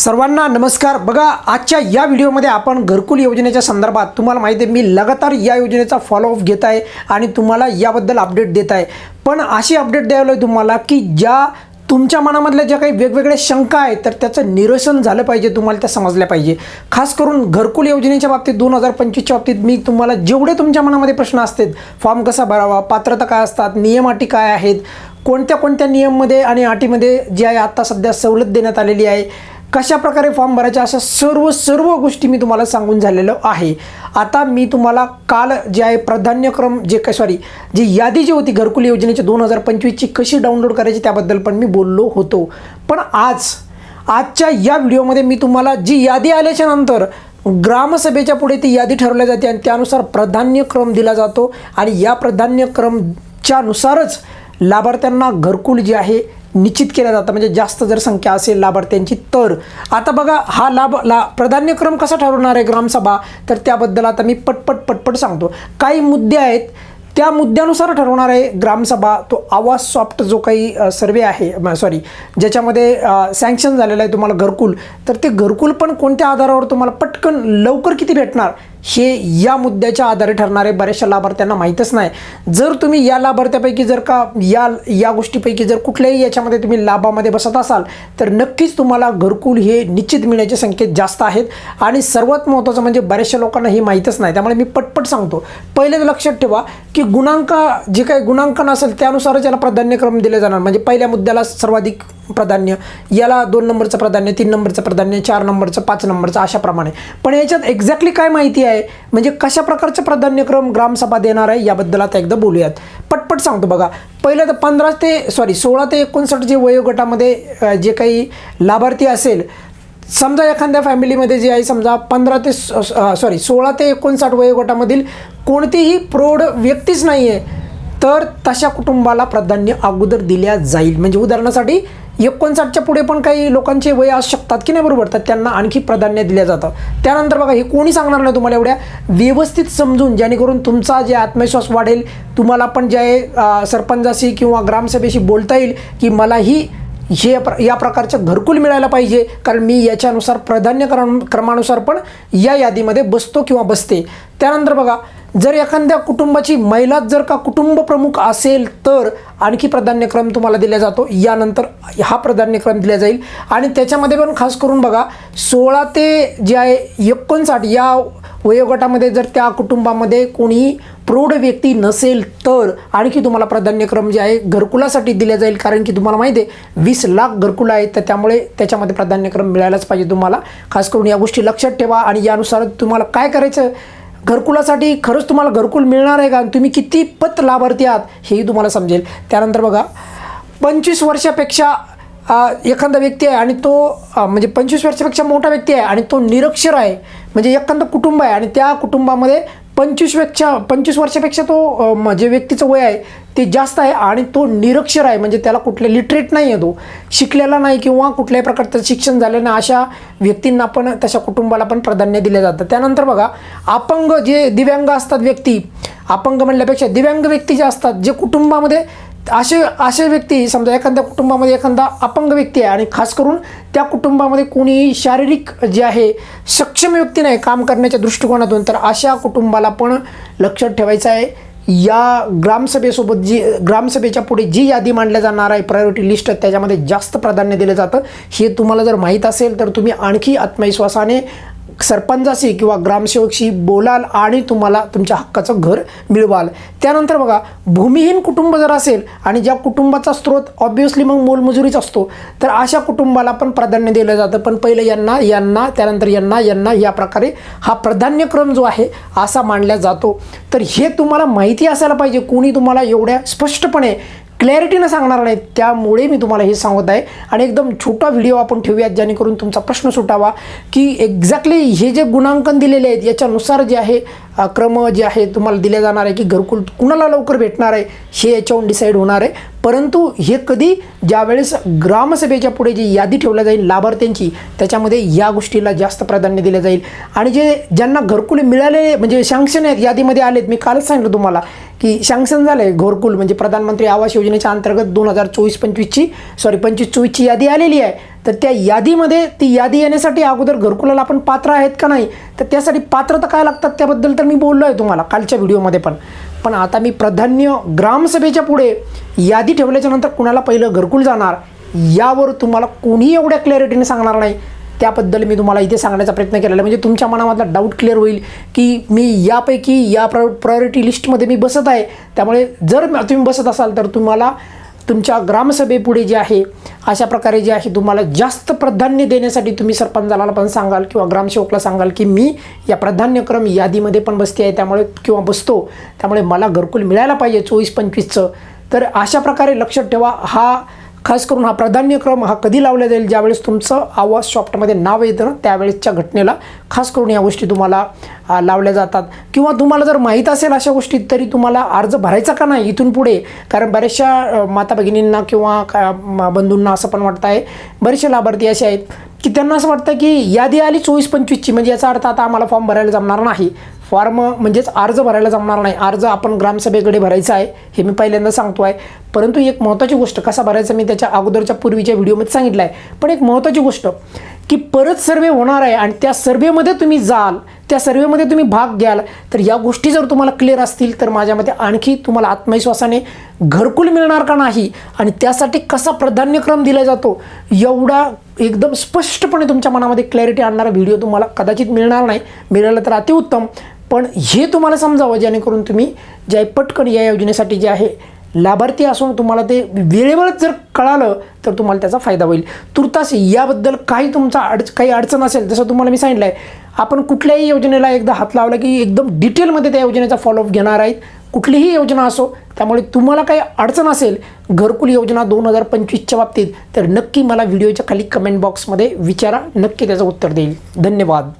सर्वांना नमस्कार. बघा आजच्या या व्हिडिओमध्ये आपण घरकुल योजनेच्या संदर्भात तुम्हाला माहिती आहे मी लगातार या योजनेचा फॉलोअप घेत आहे आणि तुम्हाला याबद्दल अपडेट देत आहे. पण अशी अपडेट द्यायला आहे तुम्हाला की ज्या तुमच्या मनामधल्या ज्या काही वेगवेगळ्या शंका आहेत तर त्याचं निरसन झालं पाहिजे तुम्हाला त्या समजल्या पाहिजे. खास करून घरकुल योजनेच्या बाबतीत दोन हजार पंचवीसच्या बाबतीत मी तुम्हाला जेवढे तुमच्या मनामध्ये प्रश्न असतात फॉर्म कसा भरावा पात्रता काय असतात नियम अटी काय आहेत कोणत्या कोणत्या नियममध्ये आणि अटीमध्ये जे आहे आत्ता सध्या सवलत देण्यात आलेली आहे कशा प्रकारे फॉर्म भरायचा अशा सर्व सर्व गोष्टी मी तुम्हाला सांगून झालेलो आहे. आता मी तुम्हाला काल जे आहे प्राधान्यक्रम जे काय सॉरी जी यादी जी होती घरकुल योजनेची दोन हजार पंचवीसची कशी डाउनलोड करायची त्याबद्दल पण मी बोललो होतो. पण आज आजच्या या व्हिडिओमध्ये मी तुम्हाला जी यादी आल्याच्यानंतर ग्रामसभेच्या पुढे ती यादी ठरवली जाते आणि त्यानुसार प्राधान्यक्रम दिला जातो. आणि या प्राधान्यक्रमच्या नुसारच लाभार्थ्यांना घरकुल जे आहे निश्चित केलं जातं म्हणजे जास्त जर संख्या असेल लाभार्थ्यांची तर. आता बघा हा लाभ ला प्राधान्यक्रम कसा ठरवणार आहे ग्रामसभा? तर त्याबद्दल आता मी पटपट पटपट सांगतो. काही मुद्दे आहेत त्या मुद्द्यानुसार ठरवणार आहे ग्रामसभा. तो आवाज सॉफ्ट जो काही सर्वे आहे सॉरी ज्याच्यामध्ये सँक्शन झालेलं आहे तुम्हाला घरकुल. तर ते घरकुल पण कोणत्या आधारावर तुम्हाला पटकन लवकर किती भेटणार? हे या मुद्द्याच्या आधारे ठरणारे बऱ्याचशा लाभार्थ्यांना माहीतच नाही. जर तुम्ही या लाभार्थ्यापैकी जर का या या गोष्टीपैकी जर कुठल्याही याच्यामध्ये तुम्ही लाभामध्ये बसत असाल तर नक्कीच तुम्हाला घरकुल हे निश्चित मिळण्याचे संकेत जास्त आहेत. आणि सर्वात महत्त्वाचं म्हणजे बऱ्याचशा लोकांना हे माहीतच नाही. त्यामुळे मी पटपट सांगतो. पहिले लक्षात ठेवा की गुणांक जे काही गुणांकन असेल त्यानुसारच याला प्राधान्यक्रम दिले जाणार. म्हणजे पहिल्या मुद्द्याला सर्वाधिक प्राधान्य. याला दोन नंबरचं प्राधान्य तीन नंबरचं प्राधान्य चार नंबरचं पाच नंबरचं अशाप्रमाणे पण याच्यात एक्झॅक्टली काय माहिती आहे? म्हणजे कशा प्रकारचं प्राधान्यक्रम ग्रामसभा देणार आहे? याबद्दल आता एकदा बोलूयात. पटपट सांगतो बघा. पहिलं तर पंधरा ते सॉरी सोळा ते एकोणसाठ जे वयोगटामध्ये जे काही लाभार्थी असेल समजा एखाद्या फॅमिलीमध्ये जे आहे समजा पंधरा ते सॉरी सोळा ते एकोणसाठ वयोगटामधील कोणतीही प्रौढ व्यक्तीच नाही आहे तर तशा कुटुंबाला प्राधान्य अगोदर दिल्या जाईल. म्हणजे उदाहरणासाठी एकोणसाठच्या पुढे पण काही लोकांचे वय असू शकतात की नाही बरोबर? तर त्यांना आणखी प्राधान्य दिलं जातं. त्यानंतर बघा हे कोणी सांगणार नाही तुम्हाला एवढ्या? व्यवस्थित समजून जेणेकरून तुमचा जे आत्मविश्वास वाढेल तुम्हाला पण जे सरपंचाशी किंवा ग्रामसभेशी बोलता येईल की मला ही प्र या प्रकारचं घरकुल मिळायला पाहिजे. कारण मी याच्यानुसार प्राधान्य क्रम क्रमानुसार पण या यादीमध्ये बसतो किंवा बसते. त्यानंतर बघा जर एखाद्या कुटुंबाची महिलाच जर का कुटुंब प्रमुख असेल तर आणखी प्राधान्यक्रम तुम्हाला दिला जातो. यानंतर हा प्राधान्यक्रम दिला जाईल. आणि त्याच्यामध्ये पण खास करून बघा सोळा ते जे आहे एकोणसाठ या वयोगटामध्ये जर त्या कुटुंबामध्ये कोणीही प्रौढ व्यक्ती नसेल तर आणखी तुम्हाला प्राधान्यक्रम जे आहे घरकुलासाठी दिले जाईल कारण की तुम्हाला माहिती आहे वीस लाख घरकुलं आहेत तर त्यामुळे त्याच्यामध्ये प्राधान्यक्रम मिळायलाच पाहिजे तुम्हाला. खास करून या गोष्टी लक्षात ठेवा आणि यानुसार तुम्हाला काय करायचं घरकुलासाठी खरंच तुम्हाला घरकुल मिळणार आहे का? आणि तुम्ही किती पत लाभार्थी आहात हेही तुम्हाला समजेल. त्यानंतर बघा पंचवीस वर्षापेक्षा एखादा व्यक्ती आहे आणि तो म्हणजे पंचवीस वर्षापेक्षा मोठा व्यक्ती आहे आणि तो निरक्षर आहे म्हणजे एखादं कुटुंब आहे आणि त्या कुटुंबामध्ये पंचवीसपेक्षा पंचवीस वर्षापेक्षा तो म- जे व्यक्तीचं वय आहे ते जास्त आहे आणि तो निरक्षर आहे. म्हणजे त्याला कुठले लिटरेट नाही आहे तो. शिकलेला नाही किंवा कुठल्याही प्रकारचं शिक्षण झालं नाही अशा व्यक्तींना पण तशा कुटुंबाला पण प्राधान्य दिलं जातं. त्यानंतर बघा अपंग जे दिव्यांग असतात व्यक्ती अपंग म्हणल्यापेक्षा दिव्यांग व्यक्ती जे असतात जे कुटुंबामध्ये असे असे व्यक्ती समजा एखाद्या कुटुंबामध्ये एखादा अपंग व्यक्ती आहे आणि खास करून त्या कुटुंबामध्ये कोणी शारीरिक जे आहे सक्षम व्यक्ती नाही काम करण्याच्या दृष्टिकोनातून तर अशा कुटुंबाला पण लक्षात ठेवायचं आहे. या ग्रामसभेसोबत जी ग्रामसभेच्या पुढे जी यादी मांडल्या जाणार आहे प्रायोरिटी लिस्ट त्याच्यामध्ये जास्त प्राधान्य दिलं जातं. हे तुम्हाला जर माहीत असेल तर तुम्ही आणखी आत्मविश्वासाने सरपंचाशी किंवा ग्रामसेवकशी बोलाल आणि तुम्हाला तुमच्या हक्काचं घर मिळवाल. त्यानंतर बघा भूमिहीन कुटुंब जर असेल आणि ज्या कुटुंबाचा स्रोत ऑब्विसली मग मोलमजुरीच असतो तर अशा कुटुंबाला पण प्राधान्य दिलं जातं. पण पहिलं यांना यांना त्यानंतर यांना यांना या प्रकारे हा प्राधान्यक्रम जो आहे असा मांडला जातो. तर हे तुम्हाला माहिती असायला पाहिजे. कोणी तुम्हाला एवढ्या स्पष्टपणे क्लॅरिटीनं सांगणार नाही. त्यामुळे मी तुम्हाला हे सांगत आहे. आणि एकदम छोटा व्हिडिओ आपण ठेवूयात जेणेकरून तुमचा प्रश्न सुटावा की एक्झॅक्टली हे जे गुणांकन दिलेले आहेत याच्यानुसार जे आहे क्रम जे आहे तुम्हाला दिले जाणार आहे की घरकुल कुणाला लवकर भेटणार आहे हे याच्यावरून डिसाईड होणार आहे. परंतु हे कधी ज्यावेळेस ग्रामसभेच्या पुढे जी यादी ठेवल्या जाईल लाभार्थ्यांची त्याच्यामध्ये या गोष्टीला जास्त प्राधान्य दिलं जाईल. आणि जे ज्यांना घरकुल मिळालेले म्हणजे सँक्शन आहेत यादीमध्ये आलेत मी कालच सांगितलं तुम्हाला की सँक्शन झालं आहे घरकुल म्हणजे प्रधानमंत्री आवास योजनेच्या अंतर्गत दोन हजार चोवीस पंचवीसची सॉरी पंचवीस चोवीसची यादी आलेली आहे. तर त्या यादीमध्ये ती यादी येण्यासाठी अगोदर घरकुलाला आपण पात्र आहेत का नाही तर त्यासाठी पात्रता काय लागतात त्याबद्दल तर मी बोललो आहे तुम्हाला कालच्या व्हिडिओमध्ये पण. पण आता मी प्राधान्य ग्रामसभेच्या पुढे यादी ठेवल्याच्या नंतर कुणाला पहिलं घरकुल जाणार यावर तुम्हाला कोणी एवढ्या क्लॅरिटीने सांगणार नाही. त्याबद्दल मी तुम्हाला इथे सांगण्याचा प्रयत्न केलेला आहे. म्हणजे तुमच्या मनामधला डाऊट क्लिअर होईल की मी यापैकी या प्रायो प्रायोरिटी लिस्टमध्ये मी बसत आहे. त्यामुळे जर तुम्ही बसत असाल तर तुम्हाला तुमच्या ग्रामसभेपुढे जे आहे अशा प्रकारे जे आहे तुम्हाला जास्त प्राधान्य देण्यासाठी तुम्ही सरपंचाला पण सांगाल किंवा ग्रामसेवकला सांगाल की मी या प्राधान्यक्रम यादीमध्ये पण बसते आहे त्यामुळे किंवा बसतो त्यामुळे मला घरकुल मिळायला पाहिजे चोवीस पंचवीसचं. तर अशा प्रकारे लक्षात ठेवा हा खास करून हा प्राधान्यक्रम हा कधी लावला जाईल ज्यावेळेस तुमचं आवाज सॉफ्टमध्ये नाव येतं ना त्यावेळेसच्या घटनेला. खास करून या गोष्टी तुम्हाला लावल्या जातात. किंवा तुम्हाला जर माहीत असेल अशा गोष्टी तरी तुम्हाला अर्ज भरायचा का नाही इथून पुढे? कारण बऱ्याचशा माता भगिनींना किंवा का बंधूंना असं पण वाटतं आहे बरेचसे लाभार्थी असे आहेत की त्यांना असं वाटतं की यादी आली चोवीस पंचवीसची म्हणजे याचा अर्थ आता आम्हाला फॉर्म भरायला जमणार नाही. फॉर्म म्हणजेच अर्ज भरायला जमणार नाही. अर्ज आपण ग्रामसभेकडे भरायचा आहे हे मी पहिल्यांदा सांगतो आहे परंतु एक महत्त्वाची गोष्ट कसा भरायचं मी त्याच्या अगोदरच्या पूर्वीच्या व्हिडिओमध्ये सांगितलं आहे. पण एक महत्त्वाची गोष्ट की परत सर्वे होणार आहे आणि त्या सर्वेमध्ये तुम्ही जाल त्या सर्वेमध्ये तुम्ही भाग घ्याल तर या गोष्टी जर तुम्हाला क्लिअर असतील तर माझ्यामध्ये आणखी तुम्हाला आत्मविश्वासाने घरकुल मिळणार का नाही आणि त्यासाठी कसा प्राधान्यक्रम दिला जातो एवढा एकदम स्पष्टपणे तुमच्या मनामध्ये क्लॅरिटी आणणारा व्हिडिओ तुम्हाला कदाचित मिळणार नाही. मिळालं तर अतिउत्तम. पण हे तुम्हाला समजावं जेणेकरून तुम्ही जे आहे पटकन या योजनेसाठी जे आहे लाभार्थी असून तुम्हाला ते वेळेवरच जर कळालं तर तुम्हाला त्याचा फायदा होईल. तुर्तास याबद्दल काही तुमचा अडच काही अडचण असेल जसं तुम्हाला मी सांगितलं आहे आपण कुठल्याही योजनेला एकदा हात लावला की एकदम डिटेलमध्ये त्या योजनेचा फॉलोअप घेणार आहेत. कुठलीही योजना असो त्यामुळे तुम्हाला काही अडचण असेल घरकुल योजना दोन हजार पंचवीसच्या बाबतीत तर नक्की मला व्हिडिओच्या खाली कमेंट बॉक्समध्ये विचारा नक्की त्याचं उत्तर देईल. धन्यवाद.